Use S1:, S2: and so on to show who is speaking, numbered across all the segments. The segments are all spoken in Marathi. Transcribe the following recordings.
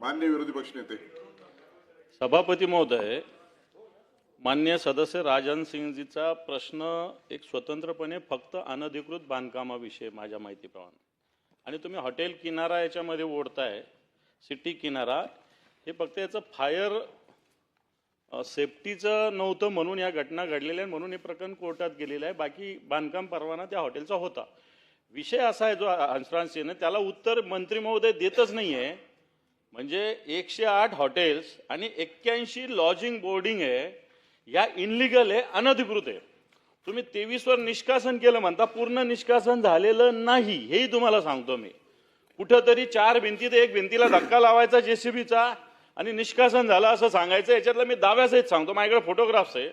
S1: मान्य विरोधी पक्षनेते
S2: सभापती महोदय मान्य सदस्य राजन सिंगजीचा प्रश्न एक स्वतंत्रपणे फक्त अनधिकृत बांधकामाविषयी माझ्या माहितीप्रमाणे. आणि तुम्ही हॉटेल किनारा याच्यामध्ये ओढताय सिटी किनारा हे फक्त याचं फायर सेफ्टीचं नव्हतं म्हणून या घटना घडलेल्या आहेत म्हणून हे प्रकरण कोर्टात गेलेलं आहे. बाकी बांधकाम परवाना त्या हॉटेलचा होता. विषय असा आहे जो हंसराज सिंहने त्याला उत्तर मंत्री महोदय देतच नाही आहे म्हणजे एकशे आठ हॉटेल्स आणि एक्क्याऐंशी लॉजिंग बोर्डिंग आहे या इनलिगल आहे अनधिकृत आहे. तुम्ही तेवीसवर निष्कासन केलं म्हणता पूर्ण निष्कासन झालेलं नाही हेही तुम्हाला सांगतो मी. कुठंतरी चार भिंतीत एक भिंतीला धक्का लावायचा जेसीबीचा आणि निष्कासन झालं असं सांगायचं याच्यातलं मी दाव्यासहित सांगतो माझ्याकडे फोटोग्राफ्स आहे.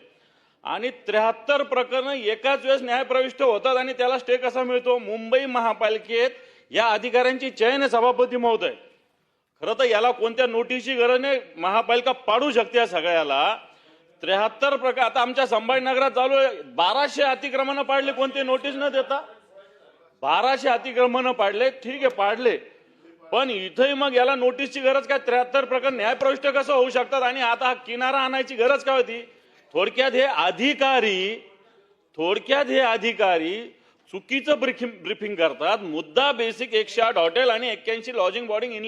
S2: आणि त्र्याहत्तर प्रकरणं एकाच वेळेस न्यायप्रविष्ट होतात आणि त्याला स्टे कसा मिळतो? मुंबई महापालिकेत या अधिकाऱ्यांची चयन सभापती महोदय. खरं तर याला कोणत्या नोटीसची गरज नाही? महापालिका पाडू शकते या सगळ्याला. त्र्याहत्तर प्रकार आता आमच्या संभाजीनगरात चालू आहे. बाराशे अतिक्रमणं पाडले कोणते नोटीस न देता? बाराशे अतिक्रमणं पाडले. ठीक आहे पाडले. पण इथंही मग याला नोटीसची गरज काय? त्र्याहत्तर प्रकरण न्यायप्रविष्ट कसं होऊ शकतात? आणि आता हा किनारा आणायची गरज काय होती? थोडक्यात हे अधिकारी थोडक्यात हे अधिकारी चुकीचं ब्रिफिंग ब्रिफिंग करतात. मुद्दा बेसिक एकशे आठ हॉटेल आणि एक्क्याऐंशी लॉजिंग बॉर्डिंग इन